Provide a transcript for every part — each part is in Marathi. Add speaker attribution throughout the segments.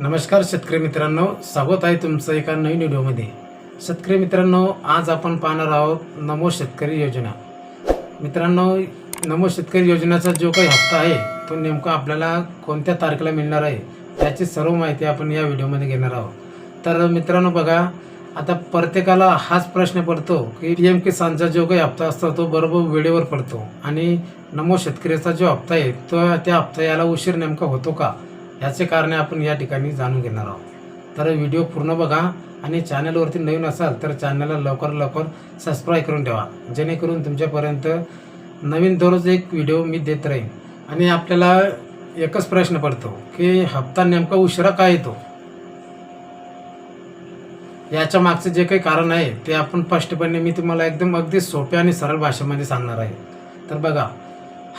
Speaker 1: नमस्कार शेतकरी मित्रांनो स्वागत आहे तुमचं एका नवीन व्हिडिओमध्ये. शेतकरी मित्रांनो आज आपण पाहणार आहोत नमो शेतकरी योजना. मित्रांनो नमो शेतकरी योजनेचा जो काही हप्ता आहे तो नेमका आपल्याला कोणत्या तारखेला मिळणार आहे त्याची सर्व माहिती आपण या व्हिडिओमध्ये घेणार आहोत. तर मित्रांनो बघा आता प्रत्येकाला हाच प्रश्न पडतो की पी एम किसानचा जो काही हप्ता असतो तो बरोबर वेळेवर पडतो. आणि नमो शेतकऱ्याचा जो हप्ता आहे तो त्या हप्ता याला उशीर नेमका होतो का? याचे कारणे आपण या ठिकाणी जाणून घेणार आहोत. तर व्हिडिओ पूर्ण बघा आणि चॅनलवरती नवीन असाल तर चॅनलला लवकर लवकर सबस्क्राईब करून ठेवा. जेणेकरून तुमच्यापर्यंत नवीन दररोज एक व्हिडिओ मी देत राहीन. आणि आपल्याला एकच प्रश्न पडतो की हप्ता नेमका उशिरा का येतो? याच्या मागचं जे काही कारण आहे ते आपण स्पष्टपणे मी तुम्हाला एकदम अगदी सोप्या आणि सरळ भाषेमध्ये सांगणार आहे. तर बघा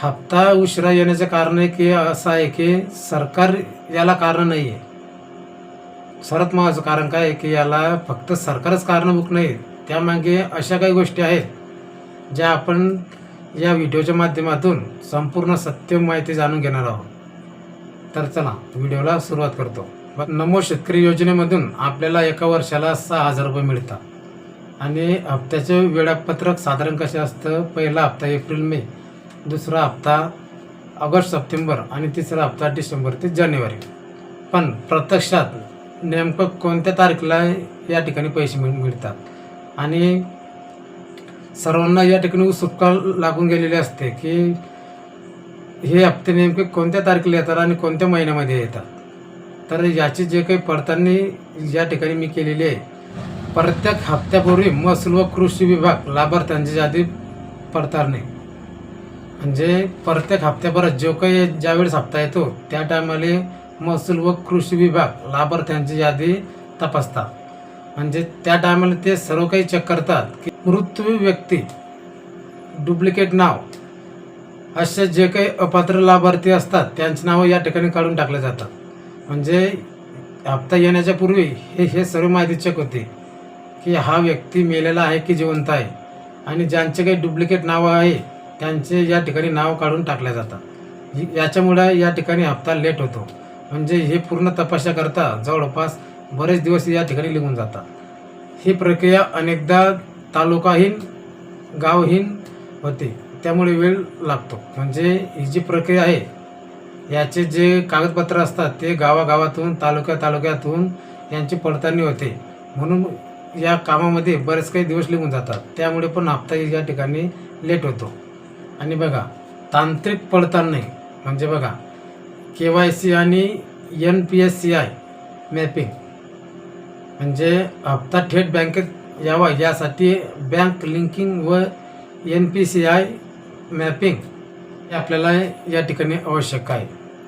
Speaker 1: हप्ता उशिरा येण्याचं कारण आहे की असं आहे की सरकार याला कारण नाही आहे सर्वात महत्वाचं कारण काय आहे की याला फक्त सरकारच कारणभूत नाही त्यामागे अशा काही गोष्टी आहेत ज्या आपण या व्हिडिओच्या माध्यमातून संपूर्ण सत्य माहिती जाणून घेणार आहोत. तर चला व्हिडिओला सुरुवात करतो. नमो शेतकरी योजनेमधून आपल्याला एका वर्षाला सहा हजार रुपये मिळतात. आणि हप्त्याचे वेळापत्रक साधारण कसे असतं? पहिला हप्ता एप्रिल मे. दुसरा हप्ता ऑगस्ट सप्टेंबर आणि तिसरा हप्ता डिसेंबर ते जानेवारी. पण प्रत्यक्षात नेमकं कोणत्या तारखेला या ठिकाणी पैसे मिळ मिळतात? आणि सर्वांना या ठिकाणी उत्सुकता लागून गेलेली असते की हे हप्ते नेमके कोणत्या तारखेला येतात आणि कोणत्या महिन्यामध्ये येतात? तर याची जे काही पडताळणी या ठिकाणी मी केलेली आहे. प्रत्येक हप्त्यापूर्वी महसूल व कृषी विभाग लाभार्थ्यांची यादी पडताळणे. म्हणजे प्रत्येक हप्त्याभरात जो काही ज्यावेळेस हप्ता येतो त्या टायमाला महसूल व कृषी विभाग लाभार्थ्यांची यादी तपासतात. म्हणजे त्या टायमाला ते सर्व काही चेक करतात की मृत्यू व्यक्ती डुप्लिकेट नाव असे जे काही अपात्र लाभार्थी असतात त्यांची नावं या ठिकाणी काढून टाकले जातात. म्हणजे हप्ता येण्याच्या पूर्वी हे हे सर्व माहिती चेक होते की हा व्यक्ती मेलेला आहे की जिवंत आहे आणि ज्यांचे काही डुप्लिकेट नावं आहे त्यांचे या ठिकाणी नाव काढून टाकल्या जातात. याच्यामुळे या ठिकाणी हप्ता लेट होतो. म्हणजे हे पूर्ण तपाशा करता जवळपास बरेच दिवस या ठिकाणी निघून जातात. ही प्रक्रिया अनेकदा तालुकाहीन गावहीन होते. त्यामुळे वेळ लागतो. म्हणजे ही जी प्रक्रिया आहे याचे जे कागदपत्र असतात ते गावागावातून तालुक्या तालुक्यातून यांची पडताळणी होते. म्हणून या कामामध्ये बरेच काही दिवस निघून जातात. त्यामुळे पण हप्ता या ठिकाणी लेट होतो. आणि बघा तांत्रिक पडताळणी म्हणजे बघा के वाय सी आणि N P S C I mapping. म्हणजे हप्ता थेट बँकेत यावा यासाठी बँक लिंकिंग व N P C I mapping हे आपल्याला या ठिकाणी आवश्यक आहे.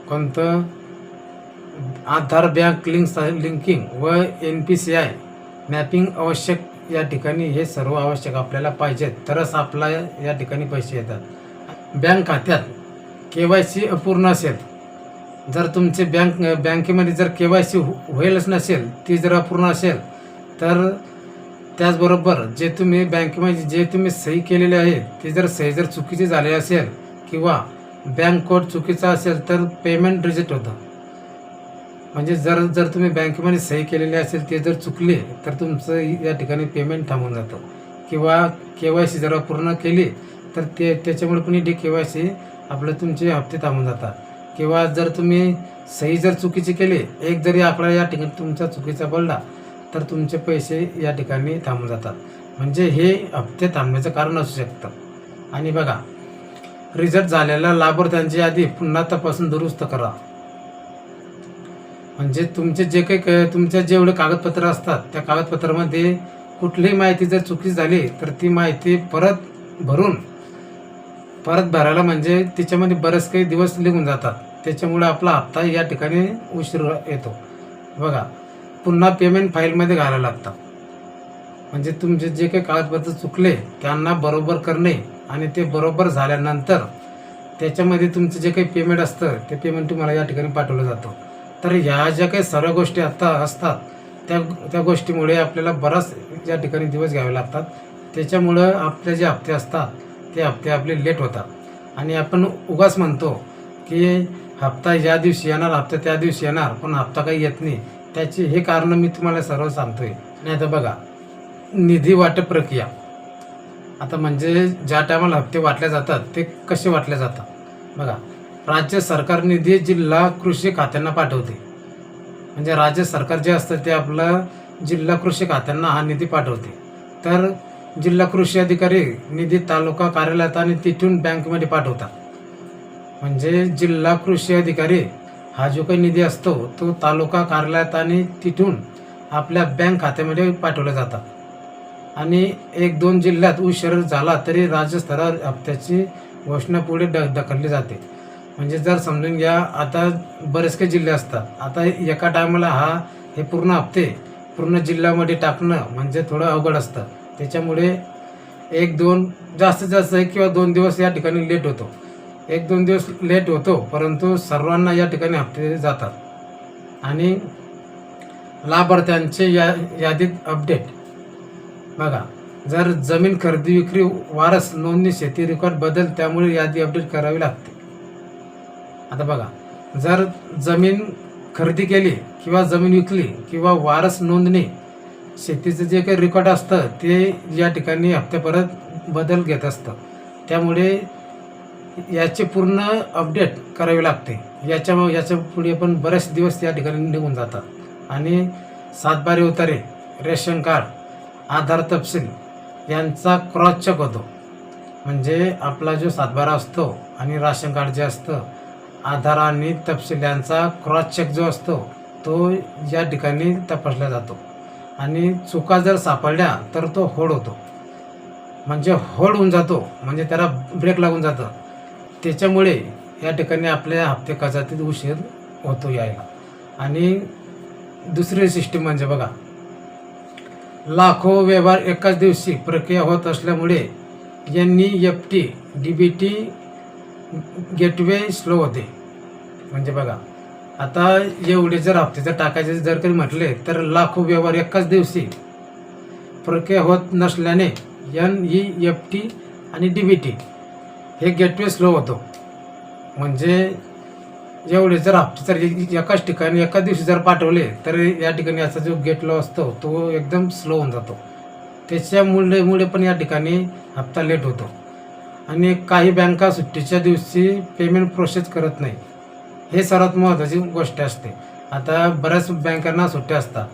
Speaker 1: कोणतं? आधार बँक लिंक लिंकिंग व N P C I mapping आवश्यक या ठिकाणी हे सर्व आवश्यक आपल्याला पाहिजेत. तरच आपला या ठिकाणी पैसे येतात. बँक खात्यात के वाय सी अपूर्ण असेल. जर तुमचे बँक बँकेमध्ये जर के वाय सी हो, होईलच नसेल ती जर अपूर्ण असेल तर त्याचबरोबर जे तुम्ही बँकेमध्ये जे तुम्ही सही केलेले आहे ते जर सही जर चुकीची झाली असेल किंवा बँक कोड चुकीचा असेल तर पेमेंट रिजेक्ट होतं. म्हणजे जर जर तुम्ही बँकेमध्ये सही केलेली असेल ते जर चुकले तर तुमचं या ठिकाणी पेमेंट थांबून जातं. किंवा के वाय सी जर पूर्ण केली तर ते त्याच्यामुळे पण डी के वाय सी आपलं तुमचे हप्ते थांबून जातात. किंवा जर तुम्ही सही जर चुकीची केले एक जरी आकडा या ठिकाणी तुमचा चुकीचा पडला तर तुमचे पैसे या ठिकाणी थांबून जातात. म्हणजे हे हप्ते थांबण्याचं कारण असू शकतं. आणि बघा रिझल्ट झालेल्या लाभार्थ्यांची यादी पुन्हा तपासून दुरुस्त करा. म्हणजे तुमचे जे काही तुमच्या तुमचे जेवढे कागदपत्र असतात त्या कागदपत्रामध्ये कुठलीही माहिती जर चुकी झाली तर ती माहिती परत भरून परत भरायला म्हणजे त्याच्यामध्ये बरेच काही दिवस निघून जातात. त्याच्यामुळे आपला हप्ता या ठिकाणी उशीर येतो. बघा पुन्हा पेमेंट फाईलमध्ये घालायला लागतं म्हणजे तुमचे जे काही कागदपत्र चुकले त्यांना बरोबर करणे आणि ते बरोबर झाल्यानंतर त्याच्यामध्ये तुमचं जे काही पेमेंट असतं ते पेमेंट तुम्हाला या ठिकाणी पाठवलं जातं. तर ह्या ज्या काही सर्व गोष्टी आता असतात त्या त्या गोष्टीमुळे आपल्याला बराच या ठिकाणी दिवस घ्यावे लागतात. त्याच्यामुळं आपले जे हप्ते असतात ते हप्ते आपले लेट होतात. आणि आपण उगाच म्हणतो की हप्ता या दिवशी येणार हप्ता त्या दिवशी येणार पण हप्ता काही येत नाही. त्याची हे कारण मी तुम्हाला सर्व सांगतो आहे नाही तर बघा निधी वाटप प्रक्रिया. आता म्हणजे ज्या टायमाला हप्ते वाटले जातात ते कसे वाटले जातात? बघा राज्य सरकार निधी जिल्हा कृषी खात्यांना पाठवते. म्हणजे राज्य सरकार जे असतं ते आपलं जिल्हा कृषी खात्यांना हा निधी पाठवते. तर जिल्हा कृषी अधिकारी निधी तालुका कार्यालयात आणि तिथून बँकमध्ये पाठवतात. म्हणजे जिल्हा कृषी अधिकारी हा जो काही निधी असतो तो तालुका कार्यालयात आणि तिथून आपल्या बँक खात्यामध्ये पाठवला जातात. आणि एक दोन जिल्ह्यात उशीर झाला तरी राज्यस्तरावर हप्त्याची घोषणा पुढे ढ ढकलली जाते. म्हणजे जर समजून घ्या आता बरेच काही जिल्हे असतात. आता एका टायमाला हा हे पूर्ण हप्ते पूर्ण जिल्ह्यामध्ये टाकणं म्हणजे थोडं अवघड असतं. त्याच्यामुळे एक दोन जास्तीत जास्त एक किंवा दोन दिवस या ठिकाणी लेट होतो. एक दोन दिवस लेट होतो परंतु सर्वांना या ठिकाणी हप्ते जातात. आणि लाभार्थ्यांचे या यादीत अपडेट बघा जर जमीन खरेदी विक्री वारस नोंदणी शेती रेकॉर्ड बदल त्यामुळे यादी अपडेट करावी लागते. आता बघा जर जमीन खरेदी केली किंवा जमीन विकली किंवा वारस नोंदणी शेतीचं जे काही रेकॉर्ड असतं ते या ठिकाणी हप्ते बदल घेत असतं. त्यामुळे याचे पूर्ण अपडेट करावे लागते. याच्या याच्यापुढे पण बरेच दिवस या ठिकाणी निघून जातात. आणि सातबारी उतारे रेशन कार्ड आधार तपशील यांचा क्रॉस चेक होतो. म्हणजे आपला जो सातबारा असतो आणि राशन कार्ड जे असतं आधार आणि तपशील यांचा क्रॉस चेक जो असतो तो या ठिकाणी तपासला जातो. आणि चुका जर सापडल्या तर तो होड होतो. म्हणजे होड होऊन जातो म्हणजे त्याला ब्रेक लागून जातं. त्याच्यामुळे या ठिकाणी आपल्या हप्ते कजातीत उशीर होतो यायला. आणि दुसरी सिस्टीम म्हणजे बघा लाखो व्यवहार एकाच दिवशी प्रक्रिया होत असल्यामुळे N E F T D B T gateway slow होते. म्हणजे बघा आता एवढे जर हप्त्याचं टाकायचे जर काही म्हटले तर लाखो व्यवहार एकाच दिवशी प्रक्रिया होत नसल्याने एन ई एफ टी आणि डी बी टी हे गेटवे स्लो होतो. म्हणजे एवढे जर हप्ते जर एकाच ठिकाणी एकाच दिवशी जर पाठवले तर या ठिकाणी याचा जो गेट लो असतो तो एकदम स्लो होऊन जातो. त्याच्यामुळे मुळे पण या ठिकाणी हप्ता लेट होतो. आणि काही बँका सुट्टीच्या दिवशी पेमेंट प्रोसेस करत नाही. हे सर्वात महत्त्वाची गोष्ट असते. आता बऱ्याच बँकांना सुट्ट्या असतात.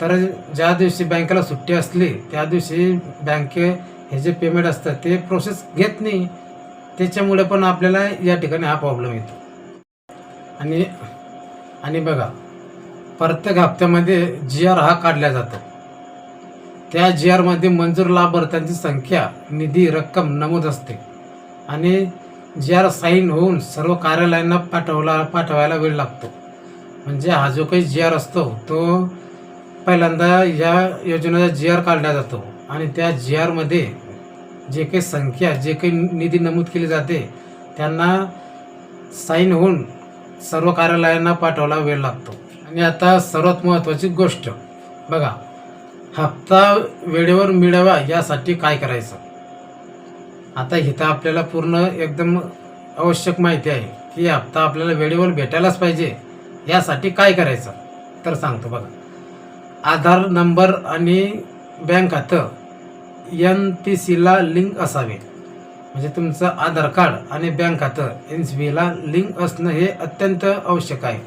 Speaker 1: तर ज्या दिवशी बँकेला सुट्टी असली त्या दिवशी बँके हे जे पेमेंट असतं ते प्रोसेस घेत नाही. त्याच्यामुळे पण आपल्याला या ठिकाणी हा प्रॉब्लेम येतो. आणि आणि बघा प्रत्येक हप्त्यामध्ये जी आर हा काढला जातो. त्या जी आरमध्ये मंजूर लाभार्थ्यांची संख्या निधी रक्कम नमूद असते. आणि जी आर साईन होऊन सर्व कार्यालयांना पाठवला पाठवायला वेळ लागतो. म्हणजे हा जो काही जी आर असतो तो पहिल्यांदा या योजनेचा जी आर काढला जातो. आणि त्या जी आरमध्ये जे काही संख्या जे काही निधी नमूद केली जाते त्यांना साईन होऊन सर्व कार्यालयांना पाठवायला वेळ लागतो. आणि आता सर्वात महत्त्वाची गोष्ट बघा हप्ता वेळेवर मिळावा यासाठी काय करायचं? आता हिथं आपल्याला पूर्ण एकदम आवश्यक माहिती आहे की हप्ता आपल्याला वेळेवर भेटायलाच पाहिजे. यासाठी काय करायचं? तर सांगतो बघा. आधार नंबर आणि बँक खातं एन पी सीला लिंक असावे. म्हणजे तुमचं आधार कार्ड आणि बँक खातं एन सी बीला लिंक असणं हे अत्यंत आवश्यक आहे.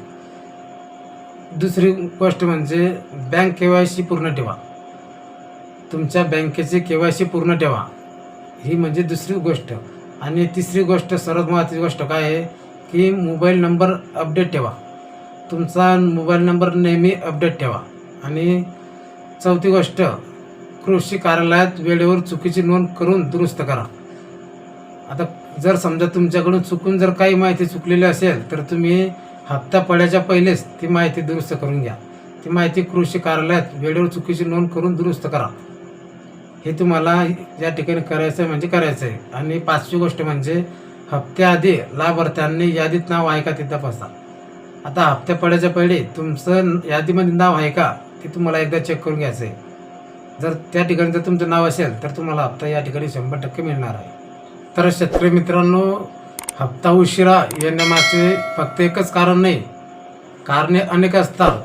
Speaker 1: दुसरी गोष्ट म्हणजे बँक के वाय सी पूर्ण ठेवा. तुमच्या बँकेचे के वाय सी पूर्ण ठेवा. ही म्हणजे दुसरी गोष्ट. आणि तिसरी गोष्ट सर्वात महत्त्वाची गोष्ट काय आहे की मोबाईल नंबर अपडेट ठेवा. तुमचा मोबाईल नंबर नेहमी अपडेट ठेवा. आणि चौथी गोष्ट कृषी कार्यालयात वेळेवर चुकीची नोंद करून दुरुस्त करा. आता जर समजा तुमच्याकडून चुकून जर काही माहिती चुकलेली असेल तर तुम्ही हप्ता पडायच्या पहिलेच ती माहिती दुरुस्त करून घ्या. ती माहिती कृषी कार्यालयात वेळेवर चुकीची नोंद करून दुरुस्त करा. हे तुम्हाला या ठिकाणी करायचं आहे म्हणजे करायचं आहे. आणि पाचवी गोष्ट म्हणजे हप्त्याआधी लाभार्थ्यांनी यादीत नाव आहे का ते तपासा आता हप्त्या पडायच्या पहिले तुमचं यादीमध्ये नाव आहे का ते तुम्हाला एकदा चेक करून घ्यायचं आहे जर त्या ठिकाणी जर तुमचं नाव असेल तर तुम्हाला हप्ता या ठिकाणी शंभर टक्के मिळणार आहे. तर शेतकरी मित्रांनो हप्ता उशिरा येण्यामागचे फक्त एकच कारण नाही. कारणे अनेक असतात.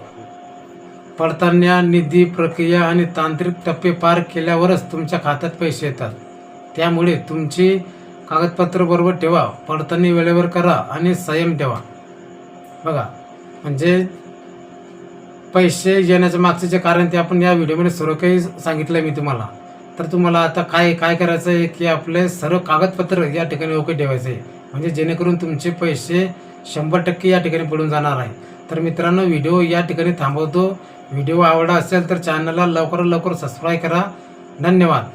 Speaker 1: पडताना निधी प्रक्रिया आणि तांत्रिक टप्पे पार केल्यावरच तुमच्या खात्यात पैसे येतात. त्यामुळे तुमची कागदपत्र बरोबर ठेवा पडताळणी वेळेवर करा आणि संयम ठेवा. बघा म्हणजे पैसे येण्याच्या मागचे जे कारण ते आपण या व्हिडिओमध्ये सर्व काही सांगितलं आहे मी तुम्हाला. तर तुम्हाला आता काय काय करायचं आहे की आपले सर्व कागदपत्र या ठिकाणी ओके ठेवायचे आहे. म्हणजे जेणेकरून तुमचे पैसे शंभर टक्के या ठिकाणी पडून जाणार आहे. तर मित्रांनो व्हिडिओ या ठिकाणी थांबवतो. व्हिडिओ आवडला असेल तर चॅनलला लवकरात लवकर सबस्क्राईब करा. धन्यवाद.